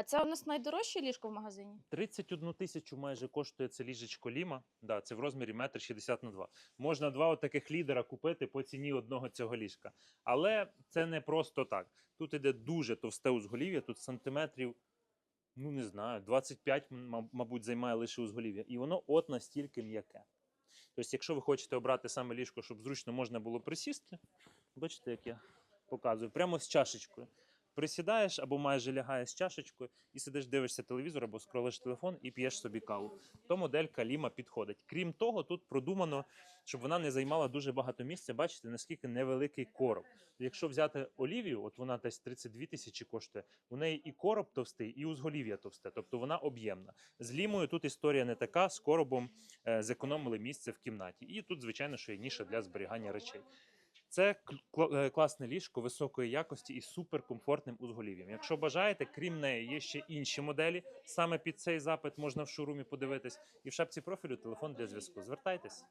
А це у нас найдорожче ліжко в магазині? 31 тисячу майже коштує це ліжечко Ліма. Да, це в розмірі 1,60 на 2. Можна два таких лідера купити по ціні одного цього ліжка. Але це не просто так. Тут іде дуже товсте узголів'я, тут сантиметрів, ну не знаю, 25, мабуть, займає лише узголів'я. І воно от настільки м'яке. Тобто, якщо ви хочете обрати саме ліжко, щоб зручно можна було присісти, бачите, як я показую, прямо з чашечкою. Присідаєш або майже лягаєш чашечкою і сидиш, дивишся телевізор або скролиш телефон і п'єш собі каву. То моделька Ліма підходить. Крім того, тут продумано, щоб вона не займала дуже багато місця. Бачите, наскільки невеликий короб. Якщо взяти Олівію, от вона десь 32 тисячі коштує. У неї і короб товстий, і узголів'я товсте, тобто вона об'ємна. З лімою тут історія не така. З коробом е, зекономили місце в кімнаті. І тут, звичайно, що є ніша для зберігання речей. Це е, класне ліжко високої якості і суперкомфортним узголів'ям. Якщо бажаєте, крім неї, є ще інші моделі. Саме під цей запит можна в шоурумі подивитись. І в шапці профілю телефон для зв'язку. Звертайтесь.